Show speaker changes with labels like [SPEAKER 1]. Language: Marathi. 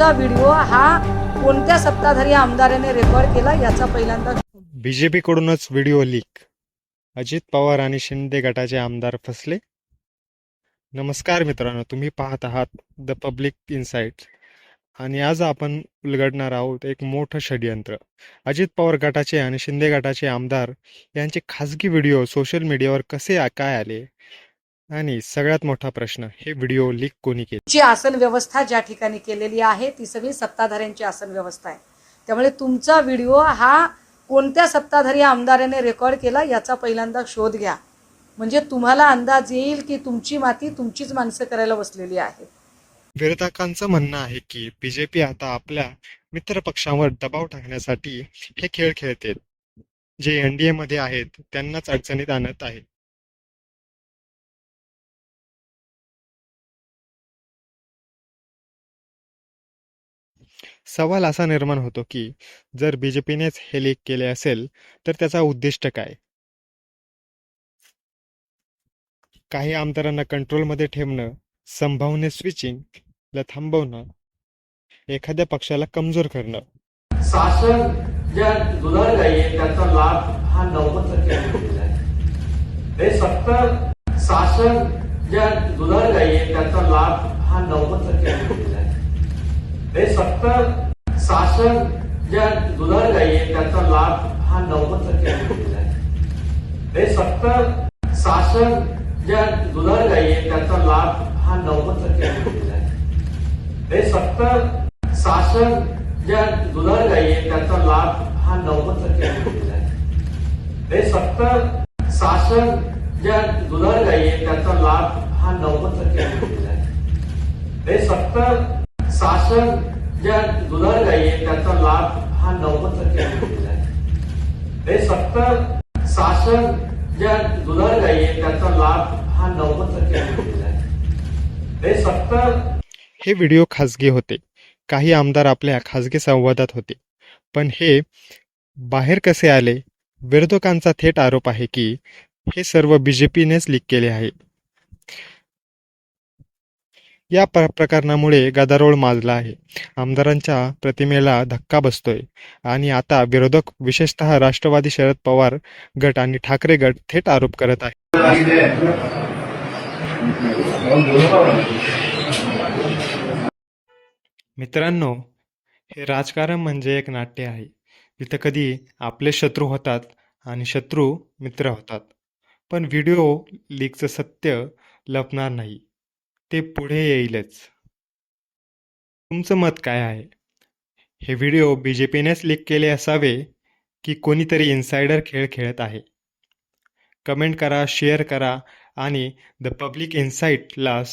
[SPEAKER 1] तुमचा व्हिडिओ हा कोणत्या सत्ताधारी आमदाराने रेकॉर्ड केला याचा पहिल्यांदा
[SPEAKER 2] बीजेपीकडूनच व्हिडिओ लीक. अजित पवार आणि शिंदे गटाचे आमदार फसले. नमस्कार मित्रांनो तुम्ही पाहत आहात द पब्लिक इन्साइट आणि आज आपण उलगडणार आहोत एक मोठं षडयंत्र. अजित पवार गटाचे आणि शिंदे गटाचे आमदार यांचे खाजगी व्हिडिओ सोशल मीडियावर कसे काय आले? आणि सगळ्यात मोठा प्रश्न हे व्हिडिओ लीक कोणी केले?
[SPEAKER 1] ची आसन व्यवस्था ज्या ठिकाणी केलेली आहे ती सगळी सत्ताधाऱ्यांची आसन व्यवस्था आहे. त्यामुळे तुमचा व्हिडिओ हा कोणत्या सत्ताधारी आमदाराने रेकॉर्ड केला याचा पहिल्यांदा शोध घ्या. म्हणजे तुम्हाला अंदाज येईल की तुमची माती तुमचीच माणसं करायला बसलेली आहेत
[SPEAKER 2] विरोधकांचं म्हणणं आहे की बीजेपी आता आपल्या मित्रपक्षांवर दबाव टाकण्यासाठी हे खेळ खेळते जे एनडीए मध्ये आहेत त्यांनाच अडचणीत आणत आहे सवाल असा निर्माण होतो की जर बीजेपीनेच हे लीक केले असेल तर त्याचा उद्दिष्ट काय? काही आमदारांना कंट्रोलमध्ये ठेवणं संभावने स्विचिंग थांबवणं एखाद्या पक्षाला कमजोर करणं.
[SPEAKER 3] शासन ज्या दुधाळ गायी आहे त्याचा लाभ हा नव्वद टक्के हे सत्तर शासन ज्या दुधाळ गायी आहे त्याचा लाभ हा नव्वद टक्के आहे. हे सत्तर शासन ज्या दुधाळ गायी आहे त्याचा लाभ हा नव्वद टक्के आहे. हे सत्तर शासन ज्या दुधाळ गायी आहे त्याचा लाभ हा नव्वद टक्के आहे. हे सत्तर शासन ज्या दुधाळ गायी आहे त्याचा लाभ हा नव्वद टक्के आहे. हे सत्तर शासन ज्या दुधाळ गायी आहे त्याचा लाभ हा नव्वद टक्के आहे. हे सत्तर शासन ज्या दुधार गायी आहे त्याचा लाभ हा नव्वद टक्के आहे. हे सत्तर शासन ज्या दुधार गायी आहे त्याचा लाभ हा नव्वद टक्के आहे. हे सत्तर
[SPEAKER 2] हे व्हिडिओ खासगी होते. काही आमदार आपल्या खासगी संवादात होते. पण हे बाहेर कसे आले? विरोधकांचा थेट आरोप आहे की हे सर्व बीजेपीनेच लीक केले आहे या प्रकरणामुळे गदारोळ माजला आहे. आमदारांच्या प्रतिमेला धक्का बसतोय. आणि आता विरोधक विशेषतः राष्ट्रवादी शरद पवार गट आणि ठाकरे गट थेट आरोप करत आहे. मित्रांनो हे राजकारण म्हणजे एक नाट्य आहे. तिथं कधी आपले शत्रू होतात आणि शत्रू मित्र होतात. पण व्हिडिओ लीकचं सत्य लपणार नाही. ते पुढे येईलच. तुमचं मत काय आहे? हे व्हिडिओ बी जे पीनेच लीक केले असावे की कोणीतरी इन्सायडर खेळ खेळत आहे? कमेंट करा शेअर करा आणि द पब्लिक इन्साईटला